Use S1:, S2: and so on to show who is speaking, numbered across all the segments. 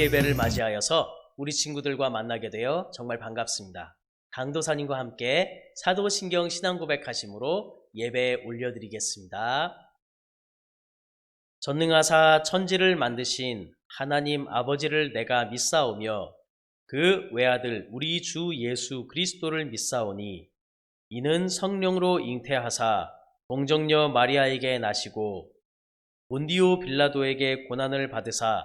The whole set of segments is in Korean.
S1: 예배를 맞이하여서 우리 친구들과 만나게 되어 정말 반갑습니다. 강도사님과 함께 사도신경 신앙 고백하심으로 예배 올려드리겠습니다. 전능하사 천지를 만드신 하나님 아버지를 내가 믿사오며 그 외아들 우리 주 예수 그리스도를 믿사오니 이는 성령으로 잉태하사 동정녀 마리아에게 나시고 본디오 빌라도에게 고난을 받으사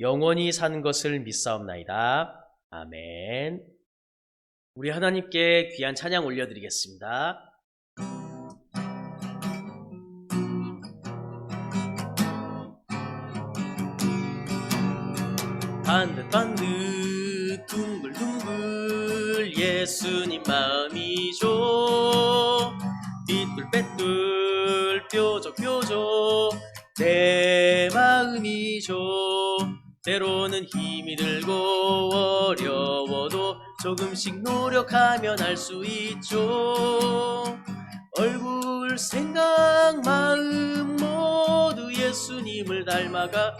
S1: 영원히 사는 것을 믿사옵나이다. 아멘. 우리 하나님께 귀한 찬양 올려드리겠습니다. 반듯 반듯 둥글둥글 예수님 마음이죠 삐뚤빼뚤 뾰족 뾰족 때로는 힘이 들고 어려워도 조금씩 노력하면 할 수 있죠. 얼굴 생각 마음 모두 예수님을 닮아가요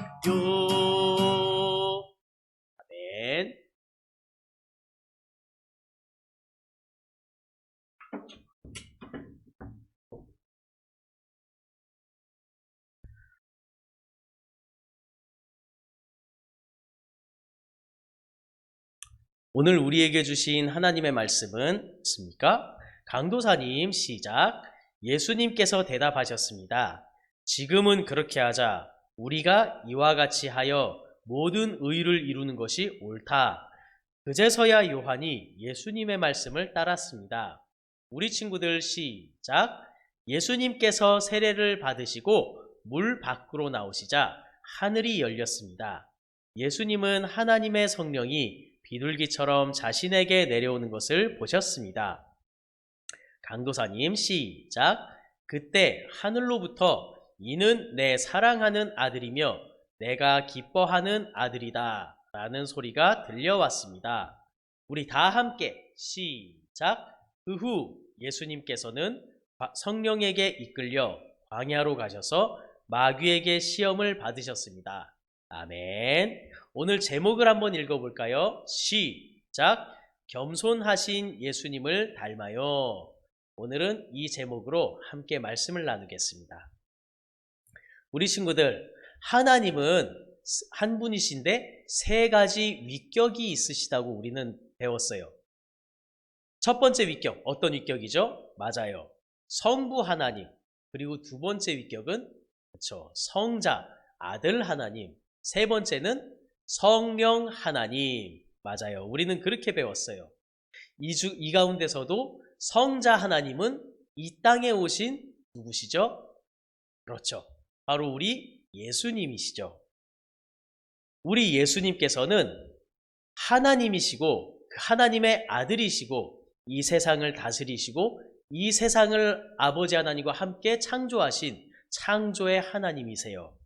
S1: 오늘 우리에게 주신 하나님의 말씀은 있습니까? 강도사님 시작. 예수님께서 대답하셨습니다. 지금은 그렇게 하자. 우리가 이와 같이 하여 모든 의를 이루는 것이 옳다. 그제서야 요한이 예수님의 말씀을 따랐습니다. 우리 친구들 시작. 예수님께서 세례를 받으시고 물 밖으로 나오시자 하늘이 열렸습니다. 예수님은 하나님의 성령이 비둘기처럼 자신에게 내려오는 것을 보셨습니다. 강도사님 시작. 그때 하늘로부터 이는 내 사랑하는 아들이며 내가 기뻐하는 아들이다. 라는 소리가 들려왔습니다. 우리 다 함께 시작. 그 후 예수님께서는 성령에게 이끌려 광야로 가셔서 마귀에게 시험을 받으셨습니다. 아멘. 오늘 제목을 한번 읽어볼까요? 시작. 겸손하신 예수님을 닮아요. 오늘은 이 제목으로 함께 말씀을 나누겠습니다. 우리 친구들, 하나님은 한 분이신데 세 가지 위격이 있으시다고 우리는 배웠어요. 첫 번째 위격, 어떤 위격이죠? 맞아요. 성부 하나님. 그리고 두 번째 위격은, 그렇죠. 성자, 아들 하나님. 세 번째는 성령 하나님. 맞아요. 우리는 그렇게 배웠어요. 이, 주, 이 가운데서도 성자 하나님은 이 땅에 오신 누구시죠? 그렇죠. 바로 우리 예수님이시죠. 우리 예수님께서는 하나님이시고 그 하나님의 아들이시고 이 세상을 다스리시고 이 세상을 아버지 하나님과 함께 창조하신 창조의 하나님이세요.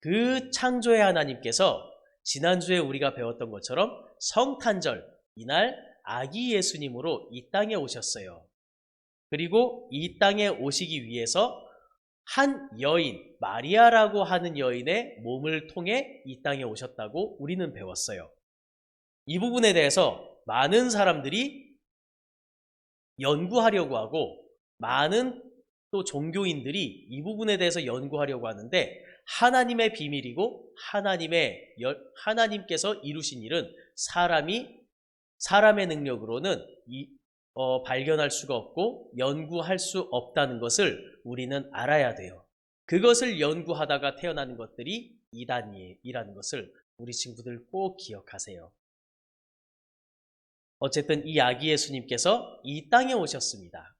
S1: 그 창조의 하나님께서 지난주에 우리가 배웠던 것처럼 성탄절 이날 아기 예수님으로 이 땅에 오셨어요. 그리고 이 땅에 오시기 위해서 한 여인, 마리아라고 하는 여인의 몸을 통해 이 땅에 오셨다고 우리는 배웠어요. 이 부분에 대해서 많은 사람들이 연구하려고 하고 많은 또 종교인들이 이 부분에 대해서 연구하려고 하는데 하나님의 비밀이고 하나님의 하나님께서 이루신 일은 사람이 사람의 능력으로는 이, 어, 발견할 수가 없고 연구할 수 없다는 것을 우리는 알아야 돼요. 그것을 연구하다가 태어나는 것들이 이단이라는 것을 우리 친구들 꼭 기억하세요. 어쨌든 이 아기 예수님께서 이 땅에 오셨습니다.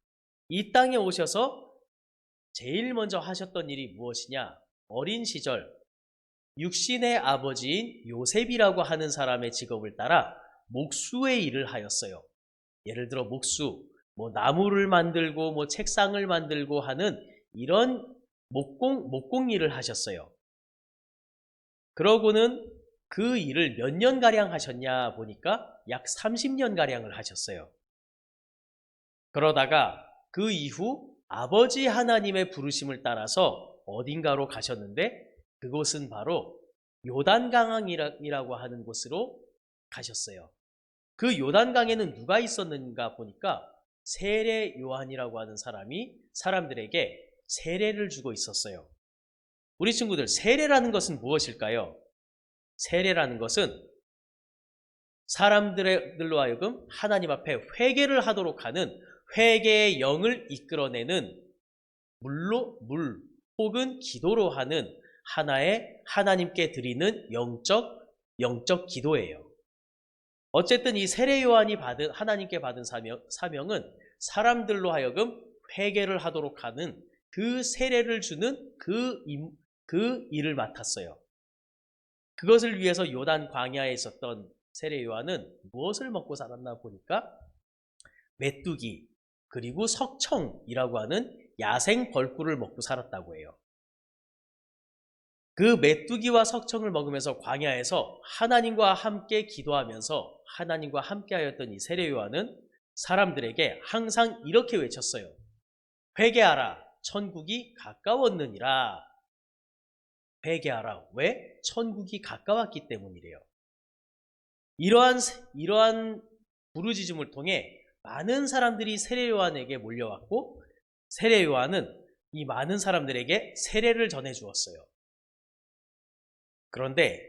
S1: 이 땅에 오셔서 제일 먼저 하셨던 일이 무엇이냐? 어린 시절 육신의 아버지인 요셉이라고 하는 사람의 직업을 따라 목수의 일을 하였어요. 예를 들어 목수, 뭐 나무를 만들고 뭐 책상을 만들고 하는 이런 목공 목공 일을 하셨어요. 그러고는 그 일을 몇 년 가량 하셨냐 보니까 약 30년 가량을 하셨어요. 그러다가 그 이후 아버지 하나님의 부르심을 따라서 어딘가로 가셨는데 그곳은 바로 요단강이라고 하는 곳으로 가셨어요. 그 요단강에는 누가 있었는가 보니까 세례 요한이라고 하는 사람이 사람들에게 세례를 주고 있었어요. 우리 친구들, 세례라는 것은 무엇일까요? 세례라는 것은 사람들로 하여금 하나님 앞에 회개를 하도록 하는 회개의 영을 이끌어내는 물로 물 혹은 기도로 하는 하나의 하나님께 드리는 영적 영적 기도예요. 어쨌든 이 세례 요한이 받은 하나님께 받은 사명, 사명은 사람들로 하여금 회개를 하도록 하는 그 세례를 주는 그, 임, 그 일을 맡았어요. 그것을 위해서 요단 광야에 있었던 세례 요한은 무엇을 먹고 살았나 보니까 메뚜기 그리고 석청이라고 하는 야생 벌꿀을 먹고 살았다고 해요. 그 메뚜기와 석청을 먹으면서 광야에서 하나님과 함께 기도하면서 하나님과 함께 하였던 이 세례 요한은 사람들에게 항상 이렇게 외쳤어요. 회개하라 천국이 가까웠느니라. 회개하라. 왜? 천국이 가까웠기 때문이래요. 이러한 이러한 부르짖음을 통해 많은 사람들이 세례 요한에게 몰려왔고 세례 요한은 이 많은 사람들에게 세례를 전해 주었어요. 그런데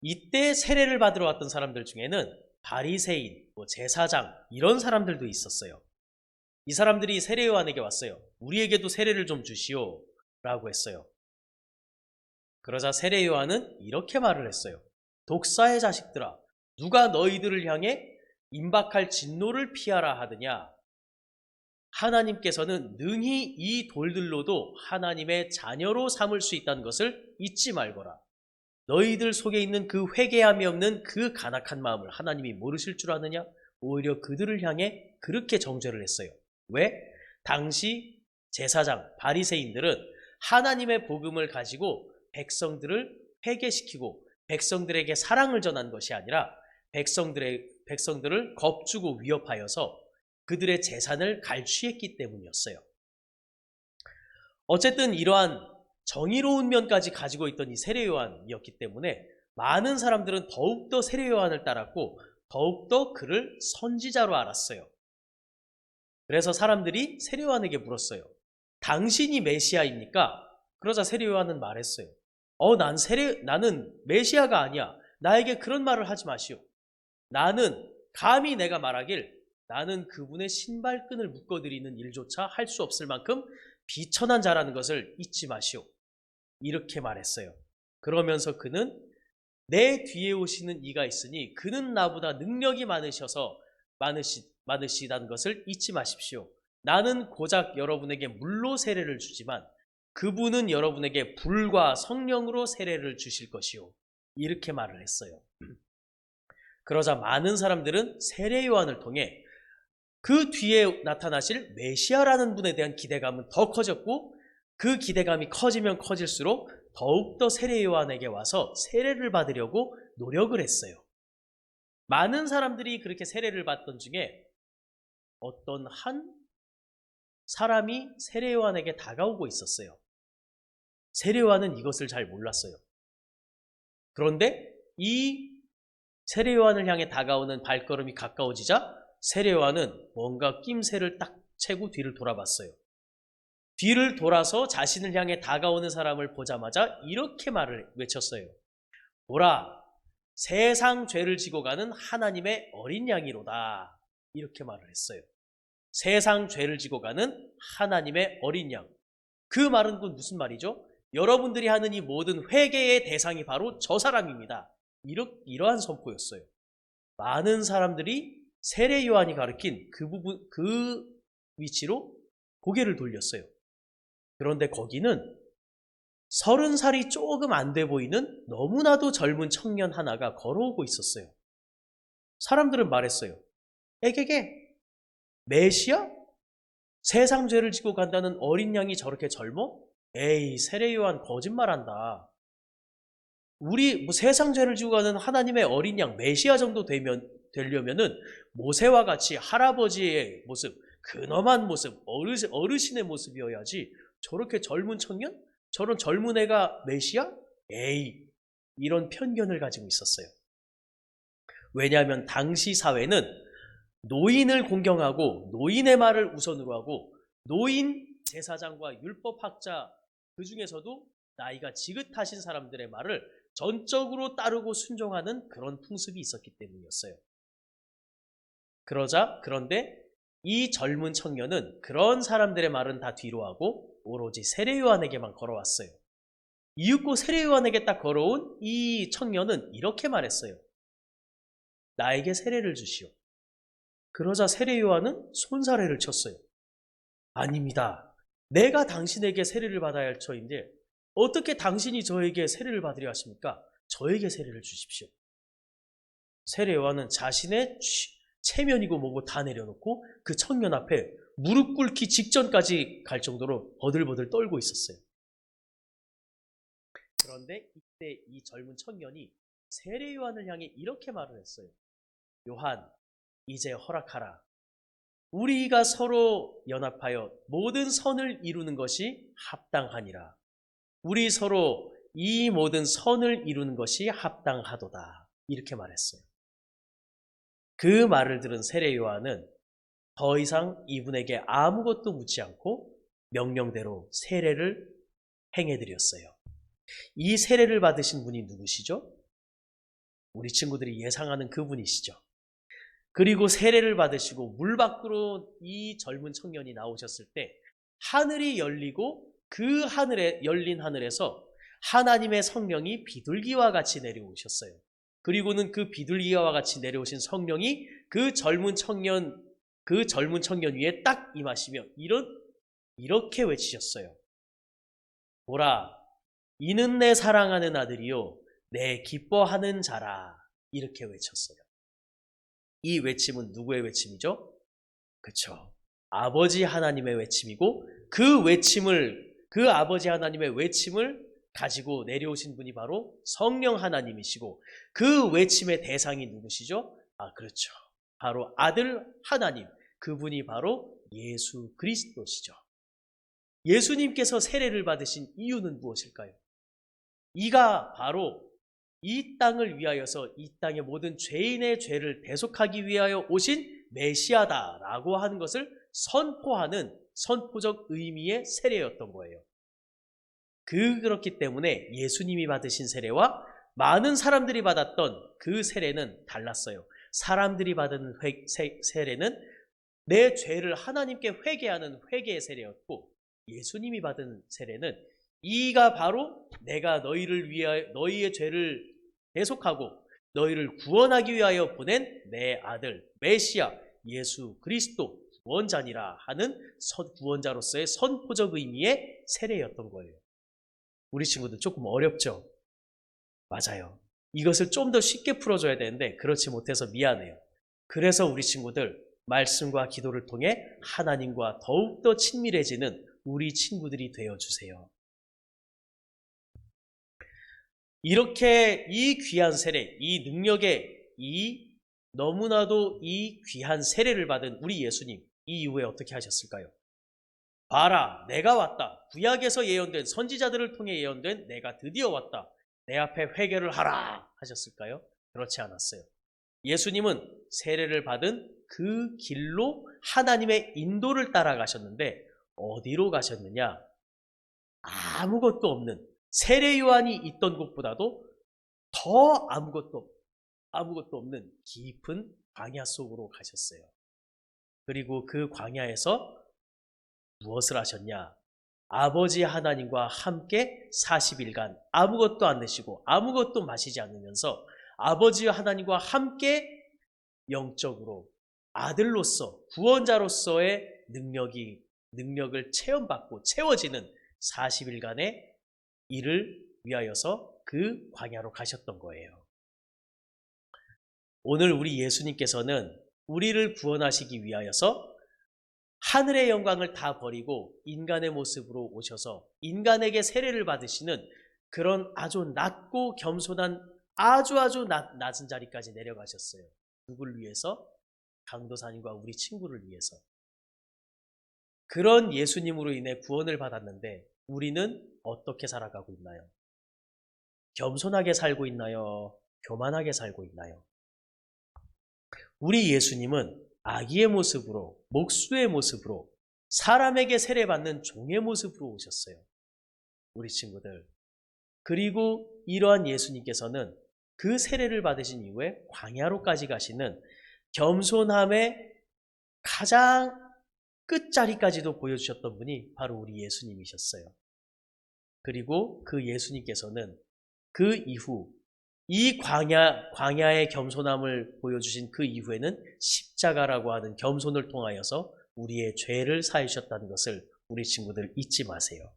S1: 이때 세례를 받으러 왔던 사람들 중에는 바리새인, 뭐 제사장 이런 사람들도 있었어요. 이 사람들이 세례 요한에게 왔어요. 우리에게도 세례를 좀 주시오라고 했어요. 그러자 세례 요한은 이렇게 말을 했어요. 독사의 자식들아, 누가 너희들을 향해 임박할 진노를 피하라 하느냐? 하나님께서는 능히 이 돌들로도 하나님의 자녀로 삼을 수 있다는 것을 잊지 말거라. 너희들 속에 있는 그 회개함이 없는 그 간악한 마음을 하나님이 모르실 줄 아느냐? 오히려 그들을 향해 그렇게 정죄를 했어요. 왜? 당시 제사장, 바리새인들은 하나님의 복음을 가지고 백성들을 회개시키고 백성들에게 사랑을 전한 것이 아니라 백성들의 백성들을 겁주고 위협하여서 그들의 재산을 갈취했기 때문이었어요. 어쨌든 이러한 정의로운 면까지 가지고 있던 이 세례 요한이었기 때문에 많은 사람들은 더욱더 세례 요한을 따랐고 더욱더 그를 선지자로 알았어요. 그래서 사람들이 세례 요한에게 물었어요. 당신이 메시아입니까? 그러자 세례 요한은 말했어요. 어, 난 세례, 나는 메시아가 아니야. 나에게 그런 말을 하지 마시오. 나는 감히 내가 말하길 나는 그분의 신발끈을 묶어드리는 일조차 할 수 없을 만큼 비천한 자라는 것을 잊지 마시오. 이렇게 말했어요. 그러면서 그는 내 뒤에 오시는 이가 있으니 그는 나보다 능력이 많으셔서 많으시, 많으시다는 것을 잊지 마십시오. 나는 고작 여러분에게 물로 세례를 주지만 그분은 여러분에게 불과 성령으로 세례를 주실 것이요. 이렇게 말을 했어요. 그러자 많은 사람들은 세례 요한을 통해 그 뒤에 나타나실 메시아라는 분에 대한 기대감은 더 커졌고 그 기대감이 커지면 커질수록 더욱더 세례 요한에게 와서 세례를 받으려고 노력을 했어요. 많은 사람들이 그렇게 세례를 받던 중에 어떤 한 사람이 세례 요한에게 다가오고 있었어요. 세례 요한은 이것을 잘 몰랐어요. 그런데 이 세례 요한을 향해 다가오는 발걸음이 가까워지자 세례 요한은 뭔가 낌새를 딱 채고 뒤를 돌아봤어요. 뒤를 돌아서 자신을 향해 다가오는 사람을 보자마자 이렇게 말을 외쳤어요. 보라, 세상 죄를 지고 가는 하나님의 어린 양이로다. 이렇게 말을 했어요. 세상 죄를 지고 가는 하나님의 어린 양. 그 말은 그 무슨 말이죠? 여러분들이 하는 이 모든 회개의 대상이 바로 저 사람입니다. 이러, 이러한 선포였어요. 많은 사람들이 세례 요한이 가르친 그 부분, 그 위치로 고개를 돌렸어요. 그런데 거기는 서른 살이 조금 안 돼 보이는 너무나도 젊은 청년 하나가 걸어오고 있었어요. 사람들은 말했어요. 에게게, 메시아? 세상 죄를 지고 간다는 어린 양이 저렇게 젊어? 에이, 세례 요한 거짓말한다. 우리 뭐 세상 죄를 지고 가는 하나님의 어린 양 메시아 정도 되면 되려면은 모세와 같이 할아버지의 모습, 근엄한 모습, 어르신, 어르신의 모습이어야지 저렇게 젊은 청년? 저런 젊은 애가 메시아? 에이, 이런 편견을 가지고 있었어요. 왜냐하면 당시 사회는 노인을 공경하고 노인의 말을 우선으로 하고 노인 제사장과 율법학자 그 중에서도 나이가 지긋하신 사람들의 말을 전적으로 따르고 순종하는 그런 풍습이 있었기 때문이었어요. 그러자 그런데 이 젊은 청년은 그런 사람들의 말은 다 뒤로 하고 오로지 세례 요한에게만 걸어왔어요. 이윽고 세례 요한에게 딱 걸어온 이 청년은 이렇게 말했어요. 나에게 세례를 주시오. 그러자 세례 요한은 손사래를 쳤어요. 아닙니다. 내가 당신에게 세례를 받아야 할 처인데 어떻게 당신이 저에게 세례를 받으려 하십니까? 저에게 세례를 주십시오. 세례 요한은 자신의 체면이고 뭐고 다 내려놓고 그 청년 앞에 무릎 꿇기 직전까지 갈 정도로 버들버들 떨고 있었어요. 그런데 이때 이 젊은 청년이 세례 요한을 향해 이렇게 말을 했어요. 요한, 이제 허락하라. 우리가 서로 연합하여 모든 선을 이루는 것이 합당하니라. 우리 서로 이 모든 선을 이루는 것이 합당하도다. 이렇게 말했어요. 그 말을 들은 세례 요한은 더 이상 이분에게 아무것도 묻지 않고 명령대로 세례를 행해드렸어요. 이 세례를 받으신 분이 누구시죠? 우리 친구들이 예상하는 그분이시죠. 그리고 세례를 받으시고 물 밖으로 이 젊은 청년이 나오셨을 때 하늘이 열리고 그 하늘에 열린 하늘에서 하나님의 성령이 비둘기와 같이 내려오셨어요. 그리고는 그 비둘기와 같이 내려오신 성령이 그 젊은 청년 그 젊은 청년 위에 딱 임하시며 이런 이렇게 외치셨어요. 보라, 이는 내 사랑하는 아들이요, 내 기뻐하는 자라. 이렇게 외쳤어요. 이 외침은 누구의 외침이죠? 그쵸. 아버지 하나님의 외침이고 그 외침을, 그 아버지 하나님의 외침을 가지고 내려오신 분이 바로 성령 하나님이시고 그 외침의 대상이 누구시죠? 아, 그렇죠. 바로 아들 하나님. 그분이 바로 예수 그리스도시죠. 예수님께서 세례를 받으신 이유는 무엇일까요? 이가 바로 이 땅을 위하여서 이 땅의 모든 죄인의 죄를 대속하기 위하여 오신 메시아다라고 하는 것을 선포하는 선포적 의미의 세례였던 거예요. 그 그렇기 때문에 예수님이 받으신 세례와 많은 사람들이 받았던 그 세례는 달랐어요. 사람들이 받은 회, 세, 세례는 내 죄를 하나님께 회개하는 회개의 세례였고 예수님이 받은 세례는 이가 바로 내가 너희를 위하여 너희의 죄를 대속하고 너희를 구원하기 위하여 보낸 내 아들 메시아 예수 그리스도 구원자니라 하는 구원자로서의 선포적 의미의 세례였던 거예요. 우리 친구들 조금 어렵죠? 맞아요. 이것을 좀 더 쉽게 풀어줘야 되는데 그렇지 못해서 미안해요. 그래서 우리 친구들 말씀과 기도를 통해 하나님과 더욱더 친밀해지는 우리 친구들이 되어주세요. 이렇게 이 귀한 세례, 이 능력의 이 너무나도 이 귀한 세례를 받은 우리 예수님, 이 이후에 어떻게 하셨을까요? 봐라, 내가 왔다. 구약에서 예언된 선지자들을 통해 예언된 내가 드디어 왔다. 내 앞에 회개를 하라 하셨을까요? 그렇지 않았어요. 예수님은 세례를 받은 그 길로 하나님의 인도를 따라가셨는데 어디로 가셨느냐? 아무것도 없는 세례 요한이 있던 곳보다도 더 아무것도 아무것도 없는 깊은 광야 속으로 가셨어요. 그리고 그 광야에서 무엇을 하셨냐? 아버지 하나님과 함께 40일간 아무것도 안 드시고 아무것도 마시지 않으면서 아버지 하나님과 함께 영적으로 아들로서 구원자로서의 능력이 능력을 체험받고 채워지는 40일간의 이를 위하여서 그 광야로 가셨던 거예요. 오늘 우리 예수님께서는 우리를 구원하시기 위하여서 하늘의 영광을 다 버리고 인간의 모습으로 오셔서 인간에게 세례를 받으시는 그런 아주 낮고 겸손한 아주 아주 낮, 낮은 자리까지 내려가셨어요. 누굴 위해서? 강도사님과 우리 친구를 위해서. 그런 예수님으로 인해 구원을 받았는데 우리는 어떻게 살아가고 있나요? 겸손하게 살고 있나요? 교만하게 살고 있나요? 우리 예수님은 아기의 모습으로, 목수의 모습으로, 사람에게 세례받는 종의 모습으로 오셨어요. 우리 친구들. 그리고 이러한 예수님께서는 그 세례를 받으신 이후에 광야로까지 가시는 겸손함의 가장 끝자리까지도 보여주셨던 분이 바로 우리 예수님이셨어요. 그리고 그 예수님께서는 그 이후 이 광야, 광야의 겸손함을 보여주신 그 이후에는 십자가라고 하는 겸손을 통하여서 우리의 죄를 사하셨다는 것을 우리 친구들 잊지 마세요.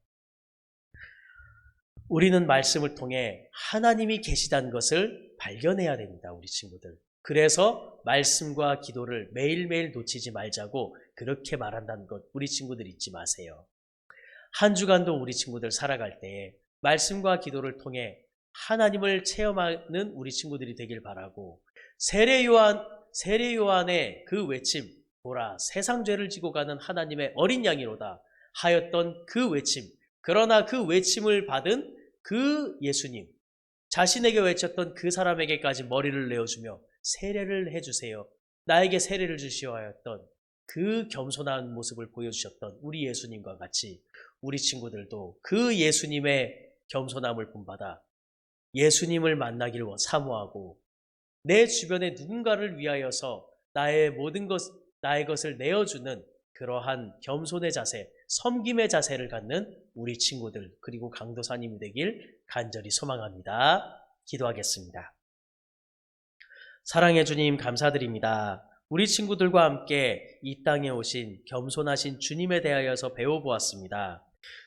S1: 우리는 말씀을 통해 하나님이 계시다는 것을 발견해야 됩니다, 우리 친구들. 그래서 말씀과 기도를 매일매일 놓치지 말자고 그렇게 말한다는 것 우리 친구들 잊지 마세요. 한 주간도 우리 친구들 살아갈 때에 말씀과 기도를 통해 하나님을 체험하는 우리 친구들이 되길 바라고 세례 요한 세례 요한의 그 외침 보라 세상 죄를 지고 가는 하나님의 어린 양이로다 하였던 그 외침 그러나 그 외침을 받은 그 예수님 자신에게 외쳤던 그 사람에게까지 머리를 내어주며 세례를 해주세요. 나에게 세례를 주시어 하였던 그 겸손한 모습을 보여주셨던 우리 예수님과 같이 우리 친구들도 그 예수님의 겸손함을 본받아 예수님을 만나기를 사모하고 내 주변에 누군가를 위하여서 나의 모든 것, 나의 것을 내어주는 그러한 겸손의 자세, 섬김의 자세를 갖는 우리 친구들, 그리고 강도사님이 되길 간절히 소망합니다. 기도하겠습니다. 사랑해 주님 감사드립니다. 우리 친구들과 함께 이 땅에 오신 겸손하신 주님에 대하여서 배워보았습니다.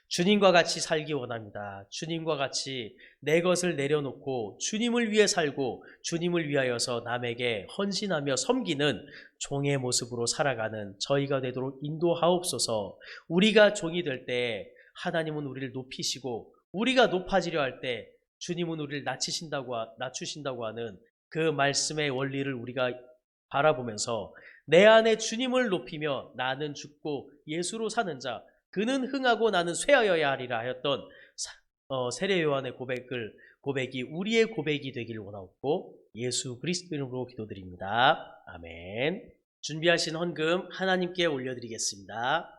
S1: 주님과 같이 살기 원합니다. 주님과 같이 내 것을 내려놓고 주님을 위해 살고 주님을 위하여서 남에게 헌신하며 섬기는 종의 모습으로 살아가는 저희가 되도록 인도하옵소서 우리가 종이 될 때 하나님은 우리를 높이시고 우리가 높아지려 할 때 주님은 우리를 낮추신다고, 낮추신다고 하는 그 말씀의 원리를 우리가 바라보면서 내 안에 주님을 높이며 나는 죽고 예수로 사는 자 그는 흥하고 나는 쇠하여야 하리라 하였던 어, 세례 요한의 고백을 고백이 우리의 고백이 되기를 원하옵고 예수 그리스도 이름으로 기도드립니다. 아멘. 준비하신 헌금 하나님께 올려드리겠습니다.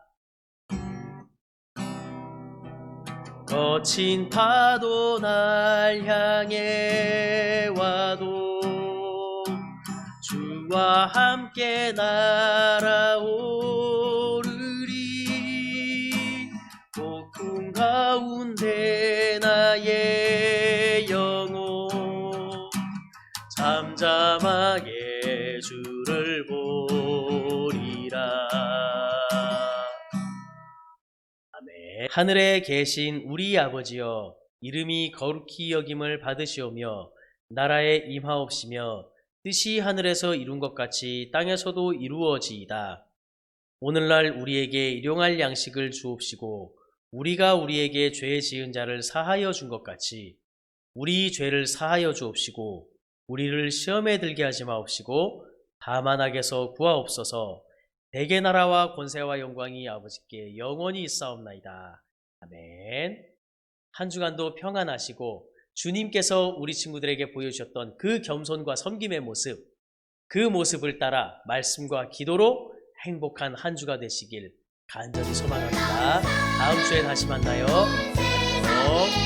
S1: 거친 파도 날 향해 와도 주와 함께 날아오 잠잠하게 주를 보리라 아멘 하늘에 계신 우리 아버지여 이름이 거룩히 여김을 받으시오며 나라에 임하옵시며 뜻이 하늘에서 이룬 것 같이 땅에서도 이루어지이다. 오늘날 우리에게 일용할 양식을 주옵시고 우리가 우리에게 죄 지은 자를 사하여 준 것 같이 우리 죄를 사하여 주옵시고 우리를 시험에 들게 하지 마옵시고 다만 악에서 구하옵소서 대개 나라와 권세와 영광이 아버지께 영원히 있사옵나이다. 아멘. 한 주간도 평안하시고 주님께서 우리 친구들에게 보여주셨던 그 겸손과 섬김의 모습, 그 모습을 따라 말씀과 기도로 행복한 한 주가 되시길 간절히 소망합니다. 다음 주에 다시 만나요. 안녕.